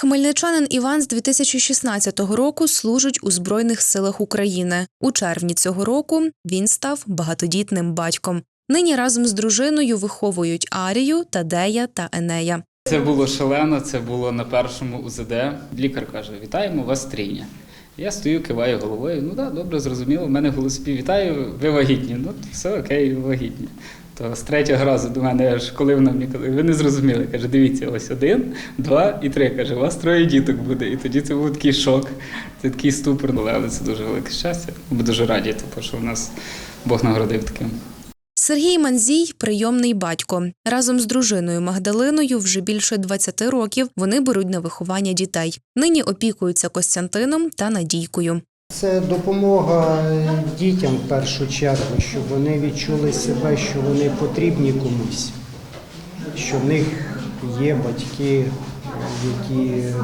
Хмельничанин Іван з 2016 року служить у Збройних силах України. У червні цього року він став багатодітним батьком. Нині разом з дружиною виховують Арію, Тадея та Енея. Це було шалено, це було на першому УЗД. Лікар каже: Вітаємо вас трійня. Я стою, киваю головою. Ну так, добре, зрозуміло. В мене в вітаю, ви вагітні. Ну, все окей, ви вагітні. То з третього разу до мене аж коли вона мені казала, ви не зрозуміли. Каже, дивіться, ось один, два і три. Каже, у вас троє діток буде. І тоді це був такий шок, це такий ступор. Але це дуже велике щастя. Ми дуже раді, тому що в нас Бог нагородив таким. Сергій Манзій прийомний батько. Разом з дружиною Магдалиною вже більше 20 років вони беруть на виховання дітей. Нині опікуються Костянтином та Надійкою. Це допомога дітям в першу чергу, щоб вони відчули себе, що вони потрібні комусь, що в них є батьки, які е,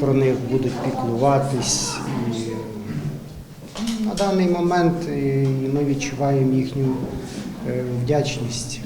про них будуть піклуватись. І на даний момент е, ми відчуваємо їхню е, вдячність.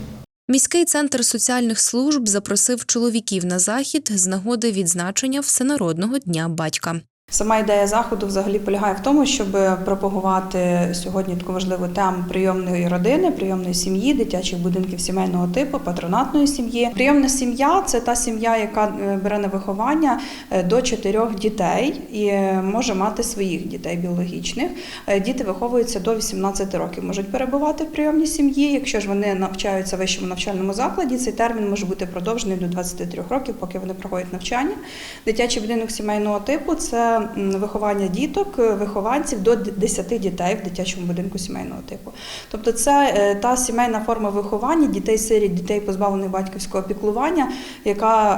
Міський центр соціальних служб запросив чоловіків на захід з нагоди відзначення Всенародного дня батька. Сама ідея заходу взагалі полягає в тому, щоб пропагувати сьогодні таку важливу тему прийомної родини, прийомної сім'ї, дитячих будинків сімейного типу, патронатної сім'ї. Прийомна сім'я це та сім'я, яка е, бере на виховання е, до чотирьох дітей і е, може мати своїх дітей біологічних. Діти виховуються до 18 років, можуть перебувати в прийомній сім'ї. Якщо ж вони навчаються в вищому навчальному закладі, цей термін може бути продовжений до 23 років, поки вони проходять навчання. Дитячий будинок сімейного типу це виховання діток, е, вихованців до 10 дітей в дитячому будинку сімейного типу. Тобто, це е, та сімейна форма виховання дітей сиріт, дітей позбавлених батьківського піклування, яка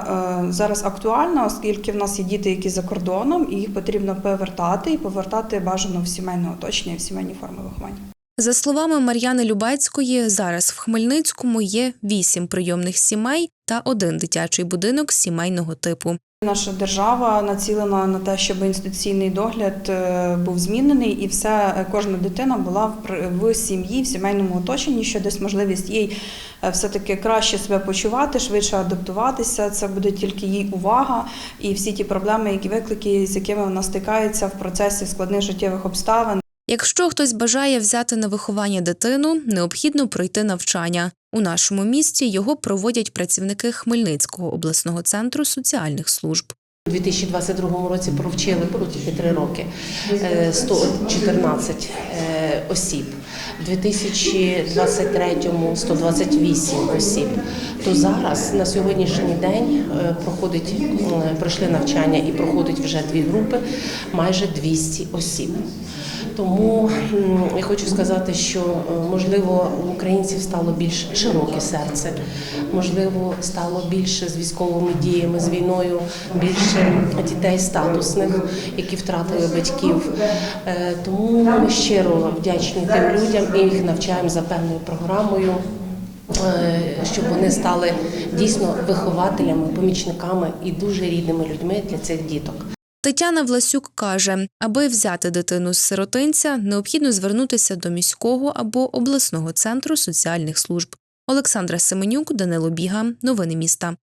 е, зараз актуальна, оскільки в нас є діти, які за кордоном, і їх потрібно повертати і повертати бажано в сімейне оточення, в сімейні форми виховання. За словами Мар'яни Любецької, зараз в Хмельницькому є вісім прийомних сімей та один дитячий будинок сімейного типу. Наша держава націлена на те, щоб інституційний догляд е, був змінений, і все е, кожна дитина була в сім'ї, в сімейному оточенні, що дасть можливість їй е, все таки краще себе почувати, швидше адаптуватися. Це буде тільки їй увага і всі ті проблеми, які виклики, з якими вона стикається в процесі складних життєвих обставин. Якщо хтось бажає взяти на виховання дитину, необхідно пройти навчання. У нашому місті його проводять працівники Хмельницького обласного центру соціальних служб. У 2022 році провчили протягом три роки е, 114 е, осіб, у 2023 128 осіб. То зараз на сьогоднішній день е, проходить пройшли навчання і проходить вже дві групи, майже 200 осіб. Тому я хочу сказати, що е, можливо у українців стало більш широке серце, можливо, стало більше з військовими діями, з війною, більше дітей статусних, які втратили батьків. Е, Тому ми щиро вдячні тим людям і їх навчаємо за певною програмою. е, Щоб вони стали дійсно вихователями, помічниками і дуже рідними людьми для цих діток. Тетяна Власюк каже, аби взяти дитину з сиротинця, необхідно звернутися до міського або обласного центру соціальних служб. Олександра Семенюк, Данило Біга. Новини міста.